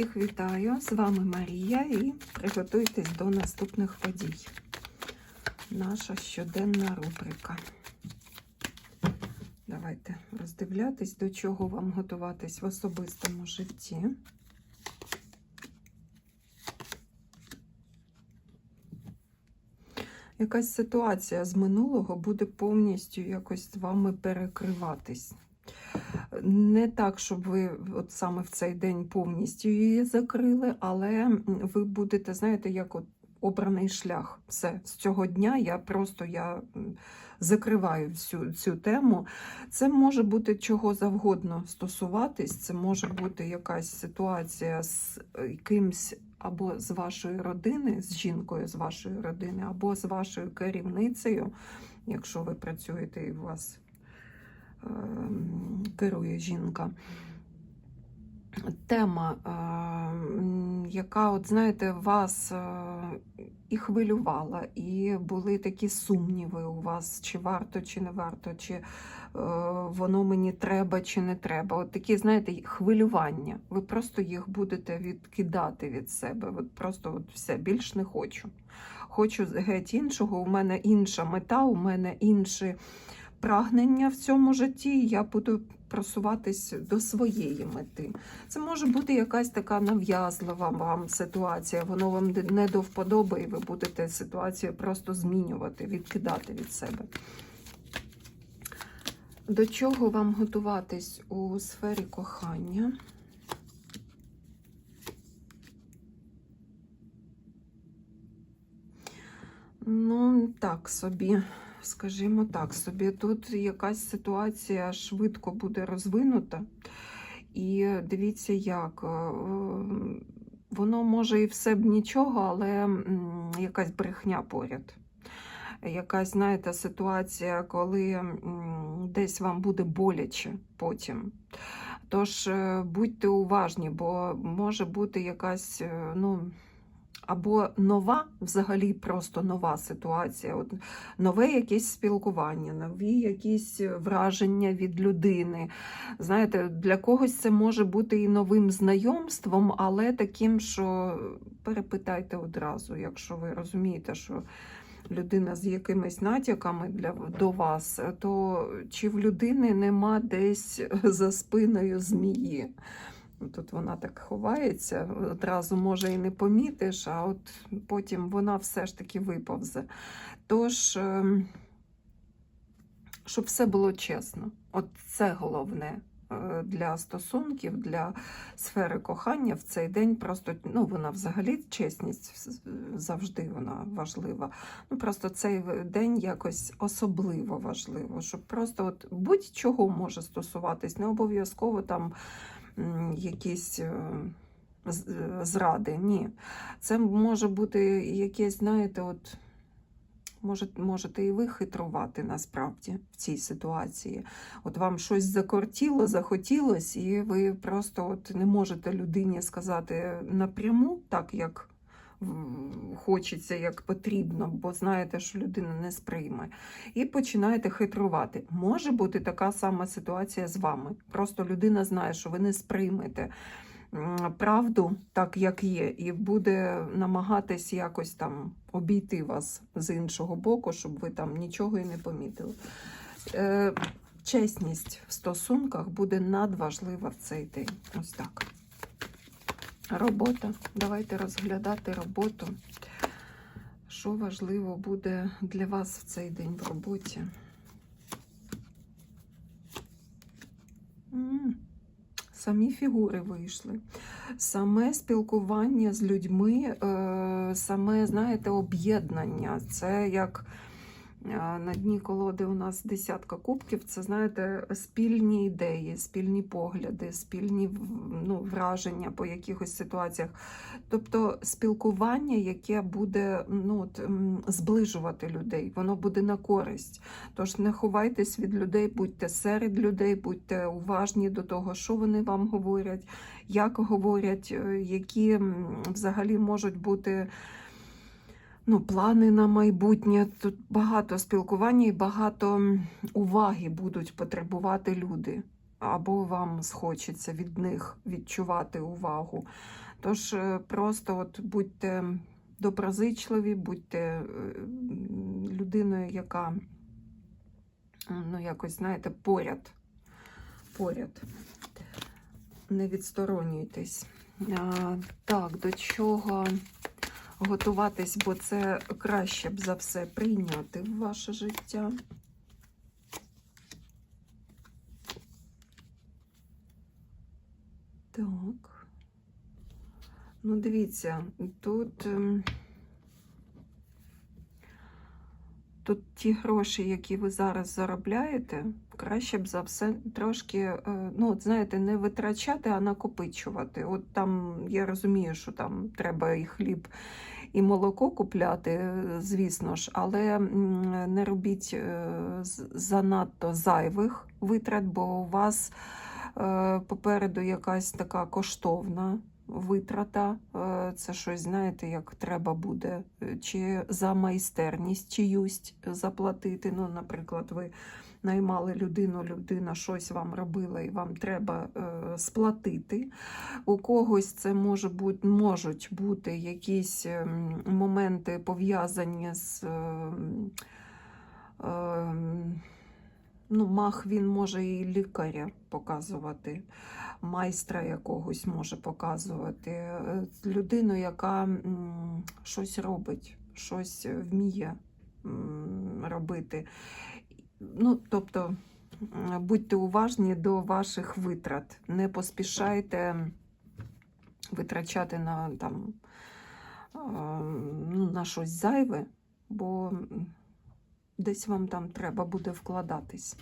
Всіх вітаю! З вами Марія і приготуйтесь до наступних подій. Наша щоденна рубрика. Давайте роздивлятись, до чого вам готуватись в особистому житті. Якась ситуація з минулого буде повністю якось з вами перекриватись. Не так, щоб ви от саме в цей день повністю її закрили, але ви будете, знаєте, як от обраний шлях. Все, з цього дня я просто я закриваю всю цю тему. Це може бути чого завгодно стосуватись, це може бути якась ситуація з е, кимсь або з вашої родини, з жінкою з вашої родини, або з вашою керівницею, якщо ви працюєте і у вас керує жінка. Тема, ем, яка, от знаєте, вас е, і хвилювала, і були такі сумніви у вас, чи варто, чи не варто, чи е, воно мені треба, чи не треба. От такі, знаєте, хвилювання. Ви просто їх будете відкидати від себе. От просто от все, більш не хочу. Хочу геть іншого, у мене інша мета, у мене інші прагнення в цьому житті, я буду просуватись до своєї мети. Це може бути якась така нав'язлива вам ситуація, воно вам не до вподоби, і ви будете ситуацію просто змінювати, відкидати від себе. До чого вам готуватись у сфері кохання? Ну, так собі скажімо так собі, тут якась ситуація швидко буде розвинута, і дивіться, як е, воно може і все б нічого, але якась брехня поряд. Якась, знаєте, ситуація, коли десь вам буде боляче потім. Тож е, будьте уважні, бо може бути якась, е, ну або нова, взагалі просто нова ситуація, от нове якесь спілкування, нові якісь враження від людини. Знаєте, для когось це може бути і новим знайомством, але таким, що перепитайте одразу, якщо ви розумієте, що. Людина з якимись натяками для до вас, то чи в людини нема десь за спиною змії? Тут вона так ховається, одразу може і не помітиш, а от потім вона все ж таки виповзе. Тож, ем, щоб все було чесно, от це головне е, для стосунків, для сфери кохання в цей день просто ну, вона взагалі чесність завжди вона важлива. Ну, Просто цей день якось особливо важливо, щоб просто от будь-чого може стосуватись, не обов'язково там якісь е, зради. Ні. Це може бути якесь, знаєте, от. Можете, можете і ви хитрувати насправді в цій ситуації. От вам щось закортіло, захотілось, і ви просто от не можете людині сказати напряму, так як хочеться, як потрібно, бо знаєте, що людина не сприйме. І починаєте хитрувати. Може бути така сама ситуація з вами. Просто людина знає, що ви не сприймете. Правду так, як є, і буде намагатись якось там обійти вас з іншого боку, щоб ви там нічого і не помітили. Е, Чесність в стосунках буде надважлива в цей день. Ось так. Робота. Давайте розглядати роботу. Що важливо буде для вас в цей день в роботі? Самі фігури вийшли. Саме спілкування з людьми, е, саме, знаєте, об'єднання. Це як на дні колоди у нас десятка кубків. Це, знаєте, спільні ідеї, спільні погляди, спільні ну, враження по якихось ситуаціях. Тобто спілкування, яке буде ну, от, зближувати людей, воно буде на користь. Тож не ховайтесь від людей, будьте серед людей, будьте уважні до того, що вони вам говорять, як говорять, е, які взагалі можуть бути ну, плани на майбутнє. Тут багато спілкування і багато уваги будуть потребувати люди. Або вам схочеться від них відчувати увагу. Тож е, просто от будьте доброзичливі, будьте е, людиною, яка ну, якось, знаєте, поряд. Поряд. Не відсторонюйтесь. А, так, до чого готуватись, бо це краще б за все прийняти в ваше життя. Так. Ну, дивіться, тут, тут ті гроші, які ви зараз заробляєте, краще б за все трошки, е, ну, от знаєте, не витрачати, а накопичувати. От там я розумію, що там треба і хліб, і молоко купляти, е, звісно ж, але не робіть е, занадто зайвих витрат, бо у вас попереду якась така коштовна витрата. Е, Це щось, знаєте, як треба буде, е, чи за майстерність чиюсь заплатити. Ну, наприклад, ви наймали людину, людина щось вам робила, і вам треба е, сплатити. У когось це може бути, можуть бути якісь ем, моменти пов'язані з. ем, ем, Ну, мах він може і лікаря показувати, майстра якогось може показувати, е, людину, яка щось робить, щось вміє робити. Ну, тобто, будьте уважні до ваших витрат, не поспішайте витрачати на, там, ну, на щось зайве, бо десь вам там треба буде вкладатись.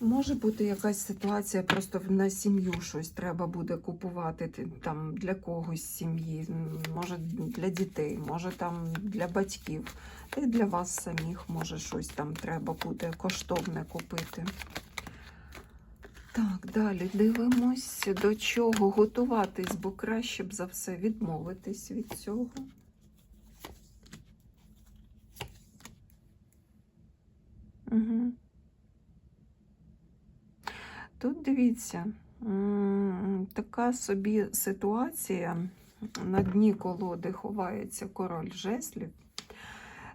Може бути якась ситуація, просто на сім'ю щось треба буде купувати там для когось сім'ї, може для дітей, може там для батьків, й для вас самих, може щось там треба буде коштовне купити. Так, далі дивимось, до чого готуватись, бо краще б за все відмовитись від цього. Угу. Тут дивіться, така собі ситуація. На дні колоди ховається король жеслів.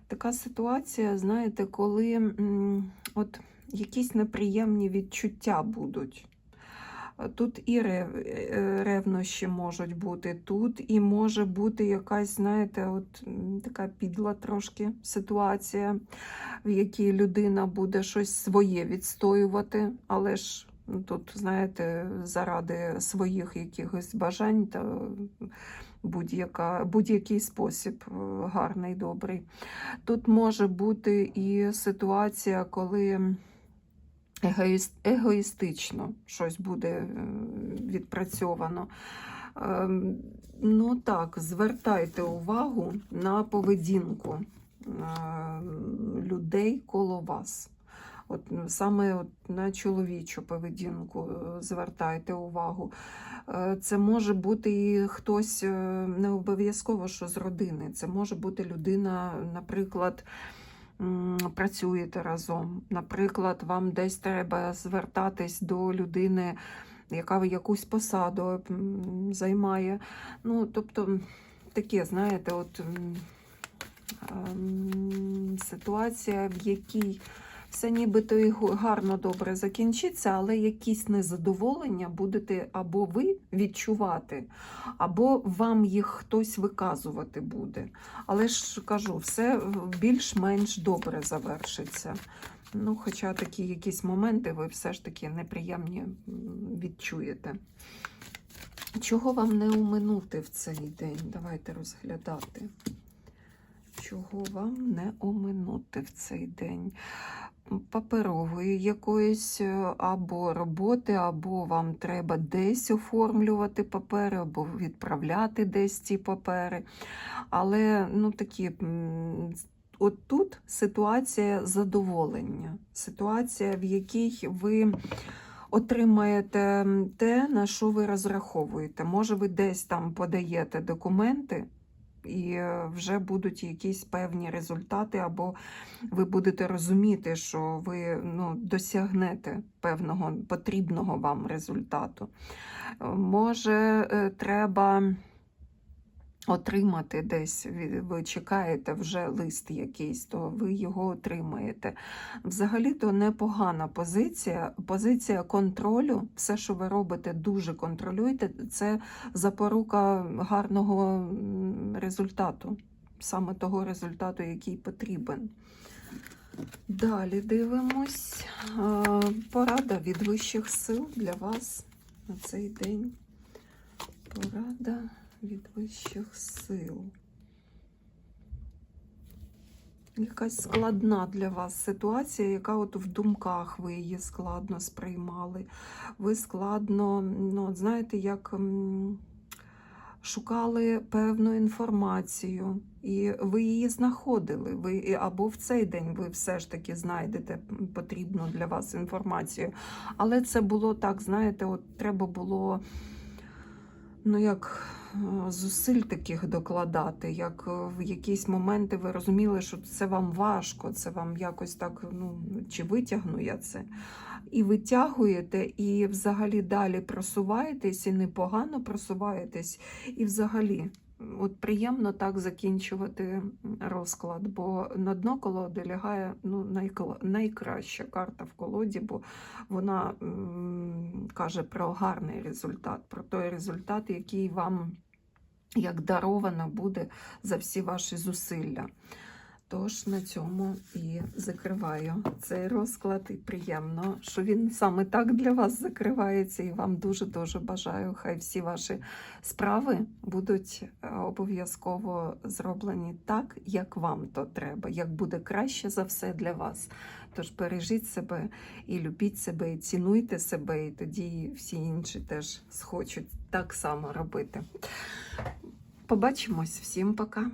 Така ситуація, знаєте, коли от якісь неприємні відчуття будуть. Тут і рев, е, ревнощі можуть бути, тут і може бути якась, знаєте, от така підла трошки ситуація, в якій людина буде щось своє відстоювати, але ж ну, тут, знаєте, заради своїх якихось бажань та будь-який спосіб е, гарний, добрий. Тут може бути і ситуація, коли егоїстично щось буде е, відпрацьовано. Ем, Ну так, звертайте увагу на поведінку е, людей коло вас. От саме от на чоловічу поведінку е, звертайте увагу. Е, Це може бути і хтось не обов'язково, що з родини. Це може бути людина, наприклад, працюєте разом. Наприклад, вам десь треба звертатись до людини, яка якусь посаду займає. Ну, тобто, таке, знаєте, от ситуація, в якій все нібито і гарно добре закінчиться, але якісь незадоволення будете або ви відчувати, або вам їх хтось виказувати буде. Але ж кажу, все більш-менш добре завершиться. Ну, хоча такі якісь моменти ви все ж таки неприємні відчуєте. Чого вам не оминути в цей день? Давайте розглядати. Чого вам не оминути в цей день? Паперової якоїсь е, або роботи, або вам треба десь оформлювати папери, або відправляти десь ці папери. Але ну, такі, от тут ситуація задоволення, ситуація, в якій ви отримаєте те, на що ви розраховуєте. Може, ви десь там подаєте документи І е, вже будуть якісь певні результати, або ви будете розуміти, що ви ну, досягнете певного потрібного вам результату. Е, Може, е, треба отримати десь, ви чекаєте вже лист якийсь, то ви його отримаєте. Взагалі-то непогана позиція. Позиція контролю, все, що ви робите, дуже контролюєте. Це запорука гарного результату, саме того результату, який потрібен. Далі дивимось. Порада від вищих сил для вас на цей день. Порада від вищих сил. Якась складна для вас ситуація, яка от в думках ви її складно сприймали. Ви складно, ну, знаєте, як шукали певну інформацію, і ви її знаходили. Ви, або в цей день ви все ж таки знайдете потрібну для вас інформацію. Але це було так, знаєте, от треба було ну як е, зусиль таких докладати, як е, в якісь моменти ви розуміли, що це вам важко, це вам якось так, ну чи витягну я це. І витягуєте, і взагалі далі просуваєтесь, і непогано просуваєтесь, і взагалі. От приємно так закінчувати розклад, бо на дно колоди лягає ну, найкраща карта в колоді, бо вона каже про гарний результат, про той результат, який вам як даровано буде за всі ваші зусилля. Тож на цьому і закриваю цей розклад. І приємно, що він саме так для вас закривається. І вам дуже-дуже бажаю. Хай всі ваші справи будуть е, обов'язково зроблені так, як вам то треба, як буде краще за все для вас. Тож бережіть себе і любіть себе, і цінуйте себе, і тоді всі інші теж схочуть так само робити. Побачимось, всім пока.